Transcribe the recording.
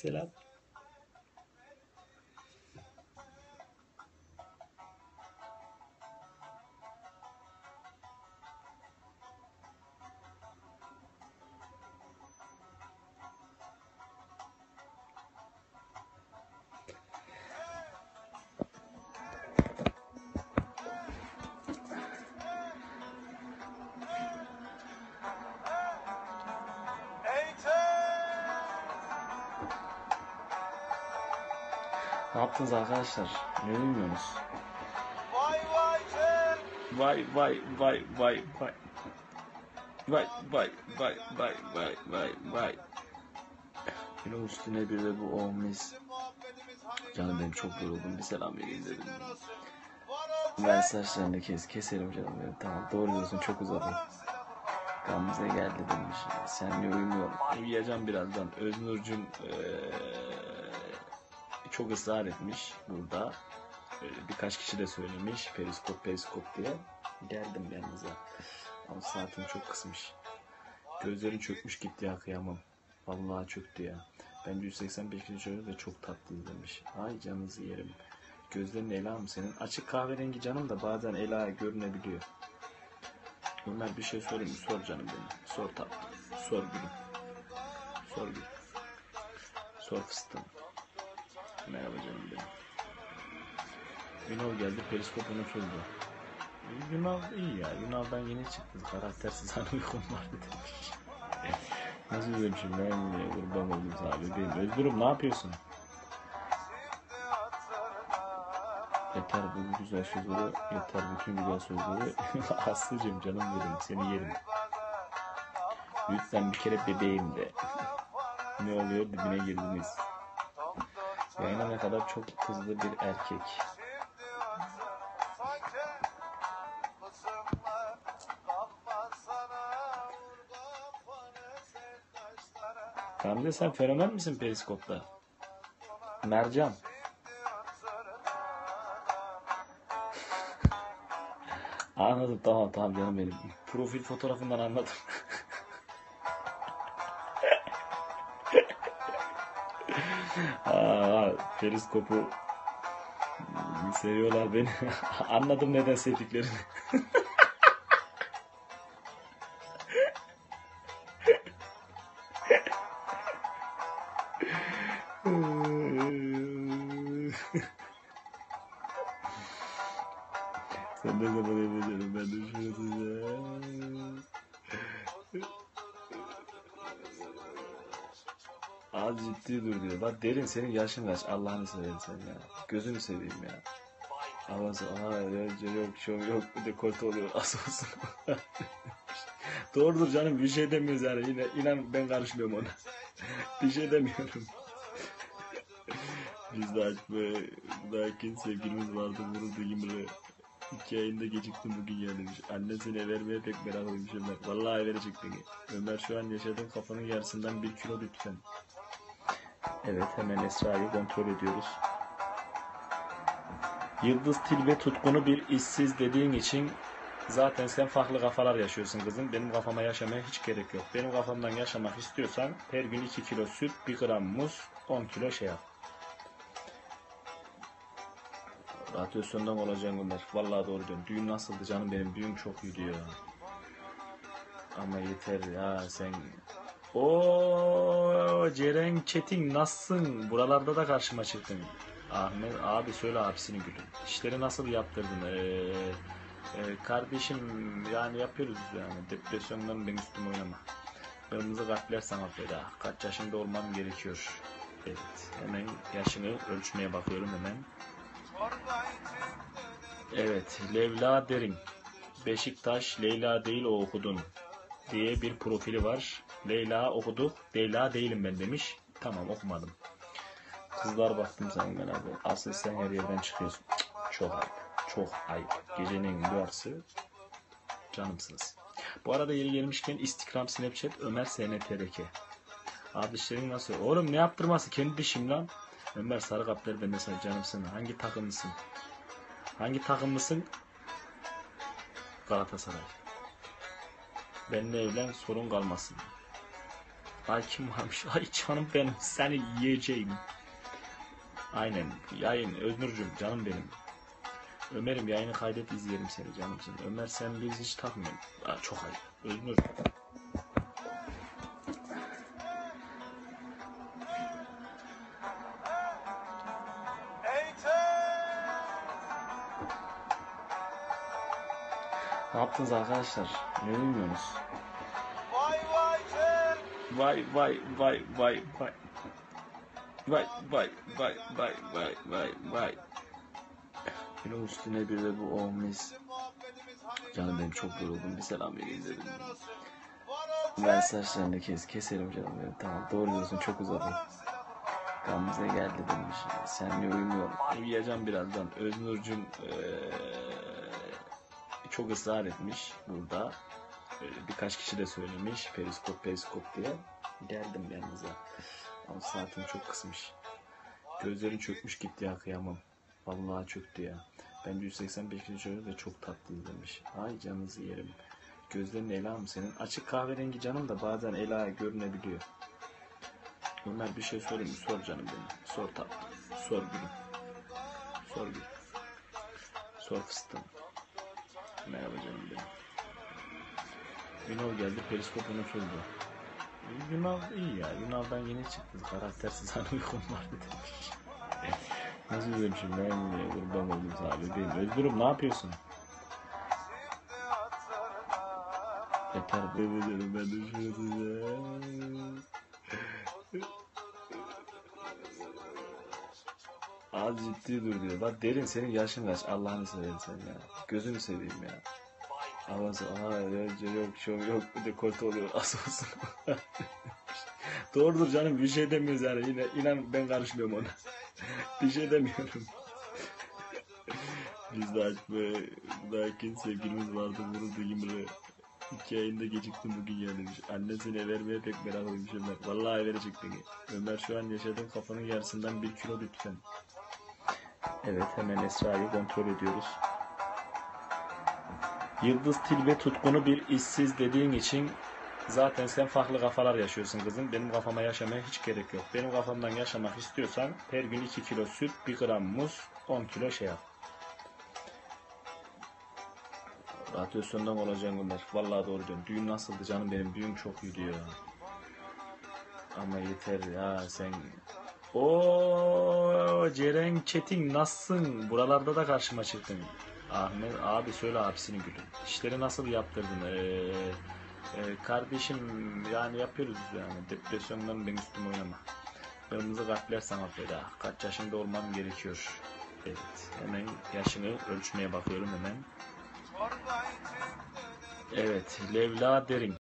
Selam. Ne yaptınız arkadaşlar? Ne bilmiyorsunuz? Vay vay. Vay vay vay vay vay. Vay vay vay vay vay vay vay. Bir de üstüne bir de bu olmuş. Canım benim çok yoruldum. Bir selam vereyim dedim. Ben saçlarını kes, keserim canım benim. Tamam doğru diyorsun çok uzadı. Gamze geldi demiş. Sen niye uyumuyorsun? Uyuyacağım birazdan. Öznur'cum eee, çok ısrar etmiş burada. Böyle birkaç kişi de söylemiş. Periskop periskop diye. Geldim yanınıza. Ama saatim çok kısmış. Gözlerin çökmüş gitti ya kıyamam. Vallahi çöktü ya. Bence 185 kilo çocuk ve çok tatlı demiş. Ay canınızı yerim. Gözlerin ela mı senin? Açık kahverengi canım da bazen ela görünebiliyor. Ömer bir şey sorayım? Sor canım benim. Sor tatlım. Sor gülüm. Sor gülüm. Sor fıstığım. Merhaba canım benim. Ünal geldi. Periskop unutuldu. Yunal iyi ya. Yunal'dan yeni çıktı. Karaktersiz hani uykum vardı demiş. Nasıl üzülmüşüm ben ya. Kurban oldum sana bebeğim. Özgürüm ne yapıyorsun? Yeter bu güzel sözleri, yeter bütün güzel sözleri. Aslıcığım canım benim, seni yerim. Lütfen bir kere bebeğim de. ne oluyor dibine girdiniz. Yayına ne kadar çok kızlı bir erkek. Gamze sen fenomen misin periskopta? Mercan. Anladım tamam tamam canım benim. Profil fotoğrafından anladım. Aa, periskopu seviyorlar beni. Anladım neden sevdiklerini. Sen ne zaman evleneceksin? Ben de şurası Az ciddi dur diyor. Bak derin senin yaşın kaç? Allah'ını seversen sen ya. Gözünü seveyim ya. Aa ya, yok şov yok bir de kolt oluyor az olsun. Doğrudur canım bir şey demiyoruz yani. Yine inan ben karışmıyorum ona. bir şey demiyorum. Biz de açmaya dakin sevgilimiz vardı vuruldu yimri. İki ayında geciktim bugün ya demiş. Annen seni vermeye pek meraklıymış Ömer. Vallahi verecek beni. Ömer şu an yaşadığın kafanın yarısından bir kilo lütfen. Evet hemen Esra'yı kontrol ediyoruz. Yıldız Tilbe tutkunu bir işsiz dediğin için zaten sen farklı kafalar yaşıyorsun kızım. Benim kafama yaşamaya hiç gerek yok. Benim kafamdan yaşamak istiyorsan her gün 2 kilo süt, 1 gram muz, 10 kilo şey yap. Radyasyondan olacaksın Ömer. Vallahi doğru diyorsun. Düğün nasıldı canım benim? Düğün çok iyiydi ya. Ama yeter ya sen. O Ceren Çetin nasılsın? Buralarda da karşıma çıktın. Ahmet abi söyle abisini gülün. İşleri nasıl yaptırdın? Ee, e, kardeşim yani yapıyoruz yani. Depresyondan ben üstüme oynama. Kırmızı kalpler sana feda. Kaç yaşında olmam gerekiyor? Evet. Hemen yaşını ölçmeye bakıyorum hemen. Evet, Leyla Derin. Beşiktaş, Leyla değil o okudun diye bir profili var. Leyla okuduk, Leyla değilim ben demiş. Tamam okumadım. Kızlar baktım sen ben abi. Asıl sen her yerden çıkıyorsun. Çok ayıp. Çok ayıp. Gecenin yarısı canımsınız. Bu arada yeri gelmişken Instagram, Snapchat, Ömer SNTRK. Abi işlerin nasıl? Oğlum ne yaptırması? Kendi dişim lan. Ömer sarı kapları bende sen canımsın. Hangi takımlısın? Hangi takımlısın? Galatasaray. Benimle evlen sorun kalmasın. Ay kim varmış? Ay canım benim seni yiyeceğim. Aynen yayın Öznur'cum canım benim. Ömer'im yayını kaydet izleyelim seni canımsın. Ömer sen biz hiç takmıyorsun. Aa, çok ayıp. Öznur. Ne yaptınız arkadaşlar? Ne bilmiyorsunuz? Vay vay. Vay vay vay vay vay. Vay vay vay vay vay de üstüne bir de bu o mis. Muhabbetimiz hani Canım benim çok yoruldum. Bir selam vereyim dedim. Ben saçlarını kes, keserim canım benim. Tamam doğru diyorsun çok uzadı. Gamze geldi demiş. Sen niye uyumuyorsun? Uyuyacağım birazdan. Öznur'cum eee, çok ısrar etmiş burada. Böyle birkaç kişi de söylemiş. Periskop periskop diye. Geldim yanınıza. Ama saatim çok kısmış. Gözlerin çökmüş gitti ya kıyamam. Vallahi çöktü ya. Ben de 185 kilo çocuk ve çok tatlı demiş. Ay canınızı yerim. Gözlerin ela mı senin? Açık kahverengi canım da bazen ela görünebiliyor. Ömer bir şey sorayım? Sor canım benim. Sor tatlım. Sor gülüm. Sor gülüm. Sor fıstığım. Merhaba canım benim. Ünal geldi periskop unutuldu. Ünal iyi ya. Ünal'dan yeni çıktı. Karaktersiz uykum vardı demiş. Nasıl demişim ben kurban oldum sana bebeğim. Özgürüm ne yapıyorsun? Yeter bebeğim ben de şurada. Az ciddi dur diyor. Bak derin senin yaşın kaç Allah'ını seversen sen ya. Gözünü seveyim ya. Aa ya, yok şov yok bir de kolt oluyor az olsun. Doğrudur canım bir şey demiyoruz yani yine inan ben karışmıyorum ona. bir şey demiyorum. Biz de açmaya lakin sevgilimiz vardı vuruldu yimri. İki ayında geciktim bugün ya demiş. Annesine vermeye pek meraklıymış Ömer. Vallahi verecek beni. Ömer şu an yaşadığın kafanın yarısından bir kilo lütfen. Evet hemen Esra'yı kontrol ediyoruz. Yıldız Tilbe tutkunu bir işsiz dediğin için zaten sen farklı kafalar yaşıyorsun kızım. Benim kafama yaşamaya hiç gerek yok. Benim kafamdan yaşamak istiyorsan her gün 2 kilo süt, 1 gram muz, 10 kilo şey yap. Radyasyondan olacaksın Ömer. Vallahi doğru diyorsun. Düğün nasıldı canım benim? Düğün çok iyiydi ya. Ama yeter ya sen. O Ceren Çetin nasılsın? Buralarda da karşıma çıktın. Ahmet abi söyle abisini gülüm. İşleri nasıl yaptırdın? Ee, e, kardeşim yani yapıyoruz yani. Depresyondan ben üstüme oynama. Kırmızı kalpler sana feda. Kaç yaşında olmam gerekiyor? Evet. Hemen yaşını ölçmeye bakıyorum hemen. Evet. Levla Derin.